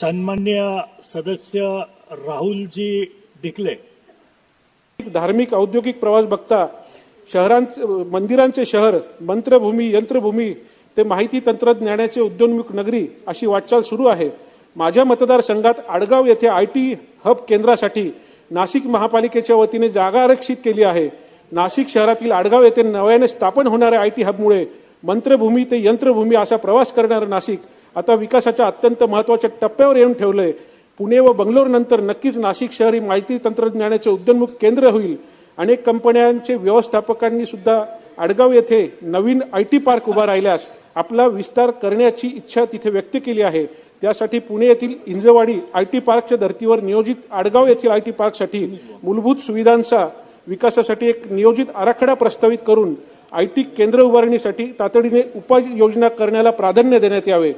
सन्मान्य सदस्य राहुलजी डिकले. धार्मिक औद्योगिक प्रवास बघता शहरांचे मंदिरांचे शहर मंत्रभूमी यंत्रभूमी ते माहिती तंत्रज्ञानाचे उद्योन्मुख नगरी अशी वाटचाल सुरू आहे. माझ्या मतदारसंघात आडगाव येथे आय टी हब केंद्रासाठी नाशिक महापालिकेच्या वतीने जागा आरक्षित केली आहे. नाशिक शहरातील आडगाव येथे नव्याने स्थापन होणाऱ्या आय टी हबमुळे मंत्रभूमी ते यंत्रभूमी असा प्रवास करणारं नाशिक आता विकासाच्या अत्यंत महत्त्वाच्या टप्प्यावर येऊन ठेवलंय. पुणे व बंगलोर नंतर नक्कीच नाशिक शहर ही माहिती तंत्रज्ञानाचे उद्योन्मुख केंद्र होईल. अनेक कंपन्यांचे व्यवस्थापकांनी सुद्धा आडगाव येथे नवीन आय टी पार्क उभा राहिल्यास आपला विस्तार करण्याची इच्छा तिथे व्यक्त केली आहे. त्यासाठी पुणे येथील इंजवाडी आय टी पार्कच्या धर्तीवर नियोजित आडगाव येथील आय टी पार्कसाठी मूलभूत सुविधांचा विकासासाठी एक नियोजित आराखडा प्रस्तावित करून आय टी केंद्र उभारणीसाठी तातडीने उपाययोजना करण्याला प्राधान्य देण्यात यावे.